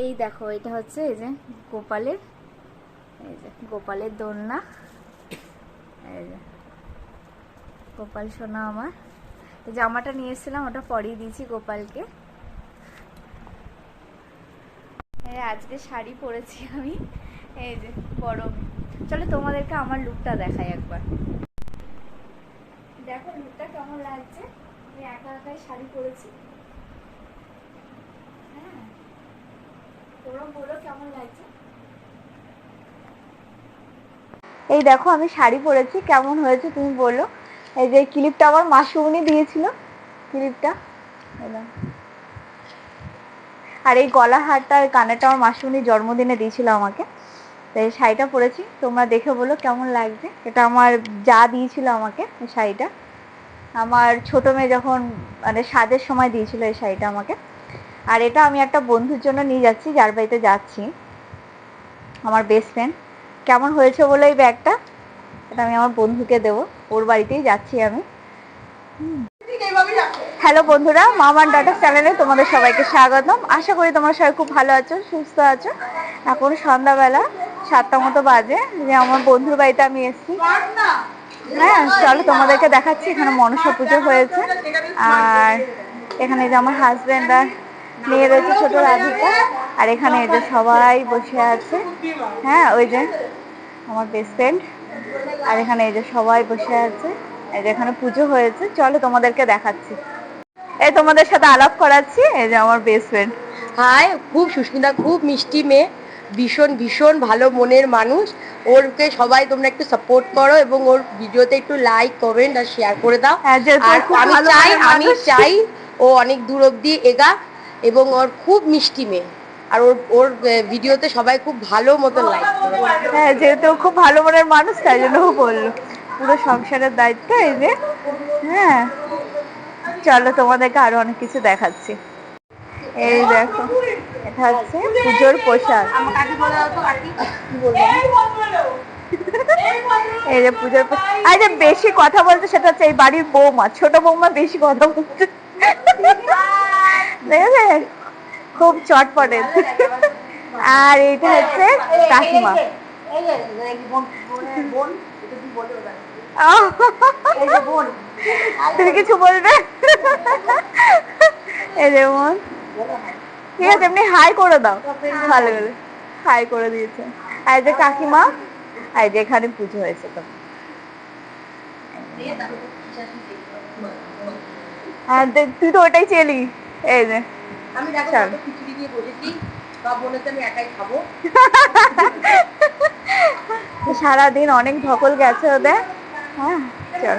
এই দেখো, এটা হচ্ছে এই যে গোপালের, এই যে গোপালের দোলনা। এই যে গোপাল সোনা আমার। জামাটা নিয়ে এসেছিলাম, ওটা পরিয়ে দিয়েছি গোপালকে। আজকে শাড়ি পরেছি আমি। এই যে গরম চলো তোমাদেরকে আমার লুকটা দেখাই একবার। দেখো লুকটা কেমন লাগছে? আমি একা একাই শাড়ি পরেছি। বলো কেমন লাগছে? এই দেখো, আমি শাড়ি পরেছি। কেমন হয়েছে তুমি বলো? এই যে ক্লিপটা আমার মাসুমনি দিয়েছিল। ক্লিপটা আর এই গলা হারটা আর কানেরটা আমার মাসুমনি জন্মদিনে দিয়েছিল আমাকে। তো এই শাড়িটা পরেছি। তোমরা দেখে বলো কেমন লাগছে। এটা আমার যা দিয়েছিল আমাকে শাড়িটা। আমার ছোট মেয়ে যখন মানে সাজের সময় দিয়েছিল এই শাড়িটা আমাকে। আর এটা আমি একটা বন্ধুর জন্য নিয়ে যাচ্ছি, যার বাড়িতে যাচ্ছি। আমার বেস্ট ফ্রেন্ড কেমন হয়েছে বলে এই ব্যাগটা এটা আমি আমার বন্ধুকে দেবো। ওর বাড়িতেই যাচ্ছি আমি। হ্যালো বন্ধুরা, মামার ডাটা চ্যানেলে তোমাদের সবাইকে স্বাগতম। আশা করি তোমরা সবাই খুব ভালো আছো, সুস্থ আছো। এখন সন্ধ্যাবেলা সাতটা মতো বাজে। যে আমার বন্ধুর বাড়িতে আমি এসেছি। হ্যাঁ চলো তোমাদেরকে দেখাচ্ছি, এখানে মনসা পুজো হয়েছে। আর এখানে যে আমার হাজব্যান্ড আর মেয়ে রয়েছে ছোট রাধিকা আর এখানে এই যে সবাই বসে আছে। হ্যাঁ ওই যে আমার বেস্ট ফ্রেন্ড আর এখানে এই যে সবাই বসে আছে। এই যে এখানে পুজো হয়েছে। চলো তোমাদেরকে দেখাচ্ছি। এই তোমাদের সাথে আলাপ করাচ্ছি। এই যে আমার বেস্ট ফ্রেন্ড হাই খুব সুস্মিতা খুব মিষ্টি মেয়ে। ভীষণ ভীষণ ভালো মনের মানুষ। ওরকে সবাই তোমরা একটু সাপোর্ট করো এবং ওর ভিডিওতে একটু লাইক কমেন্ট আর শেয়ার করে দাও। হ্যাঁ, আর আমি চাই আমি চাই ও অনেক দূর অব্দি এগা। এবং ওর খুব মিষ্টি মেয়ে। আর ওর ওর ভিডিওতে সবাই খুব ভালো মতো লাইক হ্যাঁ যেহেতু খুব ভালো মনের মানুষ, তাই জন্য বলল। পুরো সংসারের দায়িত্ব এই যে। হ্যাঁ। চলো, তোমাদেরকে আরও অনেক কিছু দেখাচ্ছি। এই দেখো, এটা হচ্ছে পুজোর পোশাক। এই যে পুজোর পোশাক। আর যে বেশি কথা বলতে সেটা হচ্ছে এই বাড়ির বৌমা, ছোট বৌমা বেশি কথা বলছে দেখেছেন খুব চটপটে। আর এটা হচ্ছে কাকিমা। তুমি কিছু বলবে? এই যেমন ঠিক আছে এমনি হাই করে দাও। ভালো করে হাই করে দিয়েছে। আর যে কাকিমা আর যে এখানে পুজো হয়েছে তো। আর তুই তো ওটাই চেলি। এই যে আমি দেখো খিচুড়ি দিয়ে বসেছি। সব আমি একাই খাব। সারাদিন অনেক ধকল গেছে ওদের। হ্যাঁ চল।